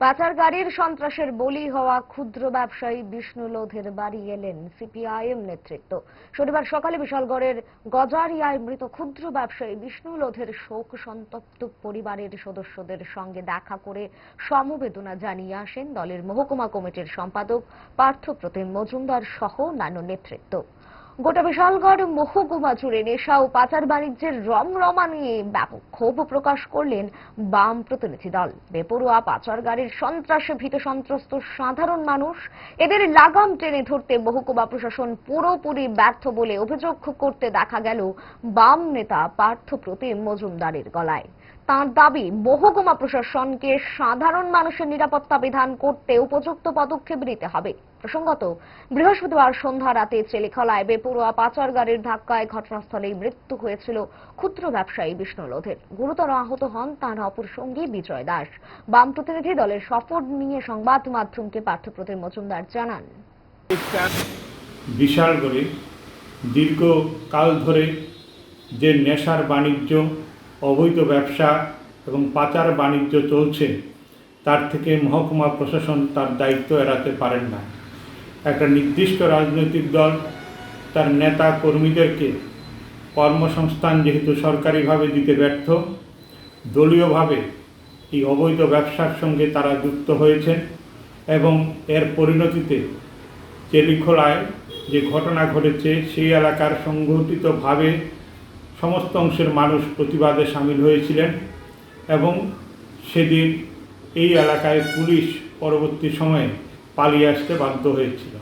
পাচার গাড়ির সন্ত্রাসের বলি হওয়া ক্ষুদ্র ব্যবসায়ী বিষ্ণু লোধের বাড়ি এলেন সিপিআইএম নেতৃত্ব। শনিবার সকালে বিশালগড়ের গজারিয়ায় মৃত ক্ষুদ্র ব্যবসায়ী বিষ্ণু লোধের শোক সন্তপ্ত পরিবারের সদস্যদের সঙ্গে দেখা করে সমবেদনা জানিয়ে আসেন দলের মহকুমা কমিটির সম্পাদক পার্থপ্রতিম মজুমদার সহ অন্যান্য নেতৃত্ব। গোটা বিশালগড় মহকুমা জুড়ে নেশা ও পাচার বাণিজ্যের রমরমা নিয়ে ব্যাপক ক্ষোভ প্রকাশ করলেন বাম প্রতিনিধি দল। বেপরোয়া পাচার গাড়ির সন্ত্রাসে, ভীত সন্ত্রস্ত সাধারণ মানুষ, এদের লাগাম টেনে ধরতে মহকুমা প্রশাসন পুরোপুরি ব্যর্থ বলে অভিযোগ করতে দেখা গেল বাম নেতা পার্থ প্রতিম মজুমদারের গলায়। তাঁর দাবি, মহকুমা প্রশাসনকে সাধারণ মানুষের নিরাপত্তা বিধান করতে উপযুক্ত পদক্ষেপ নিতে হবে। প্রসঙ্গত, বৃহস্পতিবার সন্ধ্যা রাতে চেলিখলায় বেপরোয়া পাচার গাড়ির ধাক্কায় ঘটনাস্থলেই মৃত্যু হয়েছিল ক্ষুদ্র ব্যবসায়ী বিষ্ণু লোধের। গুরুতর আহত হন তাঁর অপর সঙ্গী বিজয় দাস। বাম প্রতিনিধি দলের সফর নিয়ে সংবাদ মাধ্যমকে পার্থপ্রতিম মজুমদার জানান। বিশালগড়ে দীর্ঘকাল ধরে যে নেশার বাণিজ্য অবৈধ ব্যবসা এবং পাচার বাণিজ্য চলছে, তার থেকে মহকুমা প্রশাসন তার দায়িত্ব এড়াতে পারেন না। একটা নির্দিষ্ট রাজনৈতিক দল, তার নেতা কর্মীদেরকে কর্মসংস্থান যেহেতু সরকারিভাবে দিতে ব্যর্থ, দলীয়ভাবে এই অবৈধ ব্যবসার সঙ্গে তারা যুক্ত হয়েছেন এবং এর পরিণতিতে চেলিখোলায় যে ঘটনা ঘটেছে, সেই এলাকার সংগঠিতভাবে সমস্ত অংশের মানুষ প্রতিবাদে সামিল হয়েছিলেন এবং সেদিন এই এলাকায় পুলিশ পরবর্তী সময়ে পালিয়ে আসতে বাধ্য হয়েছিল।